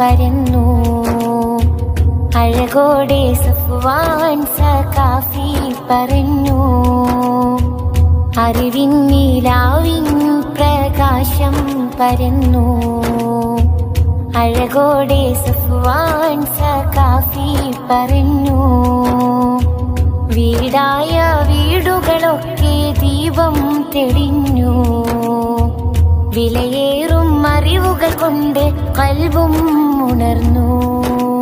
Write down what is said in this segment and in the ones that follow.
പരന്നു അഴകോടെ സഫ്വാൻ സകാഫി പറഞ്ഞു. അറിവിൻ നീലാവിൻ പ്രകാശം പരന്നു. അഴകോടെ സഫ്വാൻ സകാഫി പറഞ്ഞു. വീടായ വീടുകളൊക്കെ ദീപം തെളിഞ്ഞു. വിലയേറും അറിവുകൾ കൊണ്ട് കൽവും ഉണർന്നു.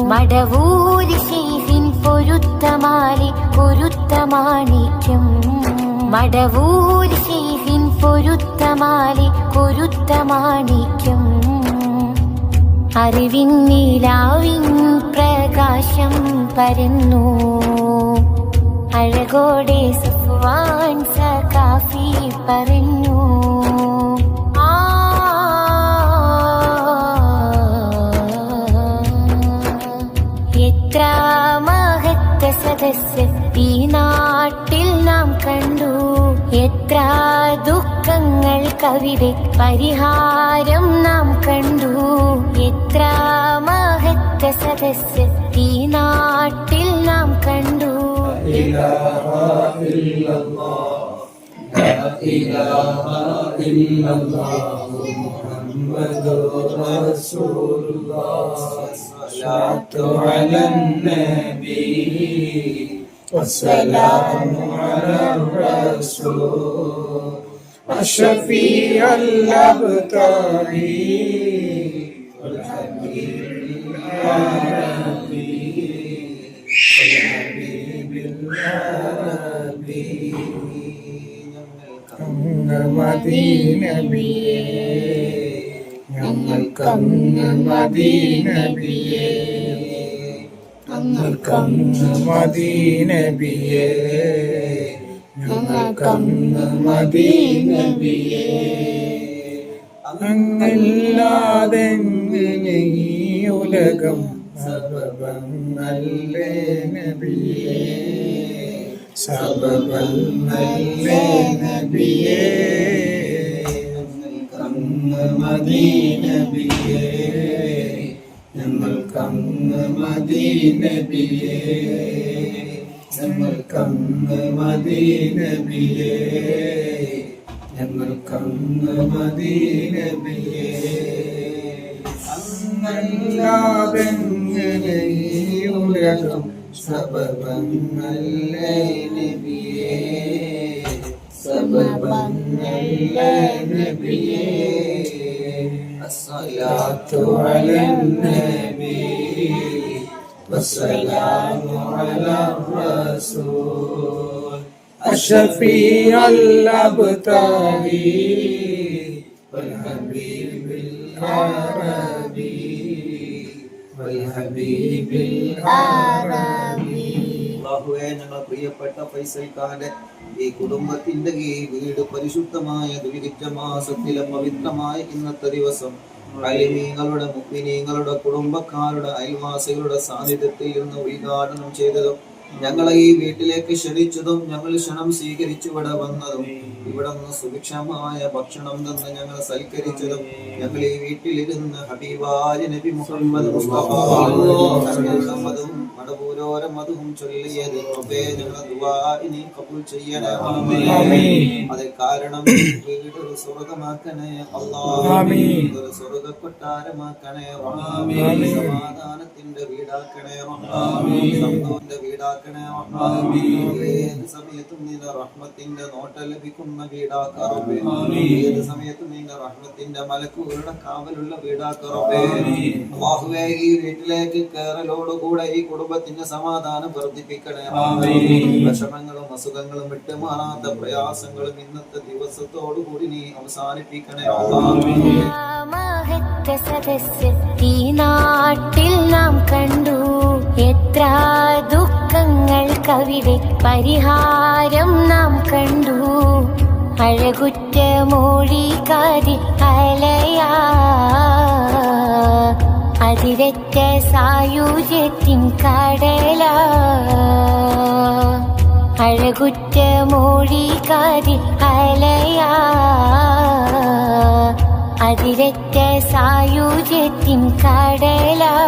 മടവൂരി ശൈഹിൻ പൊരുത്തമാലി പൊരുത്തമാണിക്കും മടവൂരി ശൈഹിൻ പൊരുത്തമാലി പൊരുത്തമാണിക്കും അറിവിൻ നീലാവിൻ പ്രകാശം പരന്നു. അഴകോടെ സഫ്വാൻ സകാഫി പറഞ്ഞു. എത്ര ദുഃഖങ്ങൾ കവിത പരിഹാരം നാം കണ്ടു. എത്ര മഹത്വ സദസ് ഈ നാട്ടിൽ നാം കണ്ടു. ൂർ إلا الله لا إله إلا الله محمد رسول الله الصلاة على النبي والسلام على الرسول الشفيع الأبتغي والحبيب العربي മദീനബിയേ ഞങ്ങൾക്കങ്ങ് മദീനബിയേ ഞങ്ങൾക്കങ്ങ് മദീനബിയേ ഞങ്ങൾക്കങ്ങ് മദീനബിയെ അങ്ങല്ലാതെ ഈ ഉലകം സബബങ്ങല്ലേ നബിയേ. സബബങ്ങല്ലേ നബിയേ. ഞങ്ങൾക്കങ്ങ് മദീനബിയേ ഞങ്ങൾക്കങ്ങ് മദീനബിയേ. ഞങ്ങൾക്കങ്ങ് മദീനബിയേ. ഞങ്ങൾക്കങ്ങ് മദീനബിയേ. അങ്ങല്ലാതെങ്ങനെ നബിയേ സബബങ്ങളേ നബിയേ الصلاة على النبي والسلام على الرسول الشفيع الأبتغي والحبيب العربي والحبيب العربي അള്ളാഹുവേ ഞങ്ങൾ പ്രിയപ്പെട്ട ഫൈസൽ ഖാന്റെ ഈ കുടുംബത്തിന്റെ ഈ വീട് പരിശുദ്ധമായ ദുരിച്ച മാസത്തിലെ പവിത്രമായ ഇന്നത്തെ ദിവസം അലിമീങ്ങളുടെ മുപ്പിനീങ്ങളുടെ കുടുംബക്കാരുടെ അയൽവാസികളുടെ സാന്നിധ്യത്തിൽ നിന്ന് ഉദ്ഘാടനം ചെയ്തതും ഞങ്ങളെ ഈ വീട്ടിലേക്ക് ക്ഷണിച്ചതും ഞങ്ങൾ ക്ഷണം സ്വീകരിച്ചു ഇവിടെ വന്നതും ഇവിടെ നിന്ന് സുഭിക്ഷമായ ഭക്ഷണം തന്ന് ഞങ്ങൾ സൽക്കരിച്ചതും ഞങ്ങൾ ഈ വീട്ടിലിരുന്ന് ഹബീബായ നബി മുഹമ്മദ് മടപൂരോരം ചൊല്ലിയത് ഞങ്ങളെ കബൂൽ ചെയ്യണേ. അത് കാരണം വീട് ഒരു സ്വർഗമാക്കണേ അല്ലാഹ് ഒരു സ്വർഗ കൊട്ടാരമാക്കണേ റഹ്മാൻ സമാധാനത്തിന്റെ വീടാക്കണേ. സന്തോഷത്തിന്റെ വീടാക്കണേ ഏത് സമയത്തും നിന്റെ റഹ്മത്തിന്റെ നോട്ട ലഭിക്കുന്ന വീടാക്കറബേ ഏത് സമയത്തും നിന്റെ റഹ്മത്തിന്റെ മലക്കുകളുടെ കാവലുള്ള വീടാക്കറബേ അല്ലാഹുവേ ഈ വീട്ടിലേക്ക് കയറലോടുകൂടെ ഈ കുടുംബത്തിന്റെ സമാധാനം വർദ്ധിപ്പിക്കണേ. വിഷമങ്ങളും അസുഖങ്ങളും വിട്ടുമാറാത്ത പ്രയാസങ്ങളും ഇന്നത്തെ ദിവസത്തോടുകൂടി നീ അവസാനിപ്പിക്കണേ അല്ലാഹ് മഹത്ത സദസ് നാട്ടിൽ നാം കണ്ടു. എത്ര ദുഃഖങ്ങൾ കവിടെ പരിഹാരം നാം കണ്ടു. അഴകുറ്റ മൊഴികാരി അലയാ. അതിരറ്റ സായുജ്യത്തിൻ കടല. അഴകുറ്റ മൊഴികാരി അലയാ. അതിരറ്റ സായുജ്യത്തിൻ കടലാ.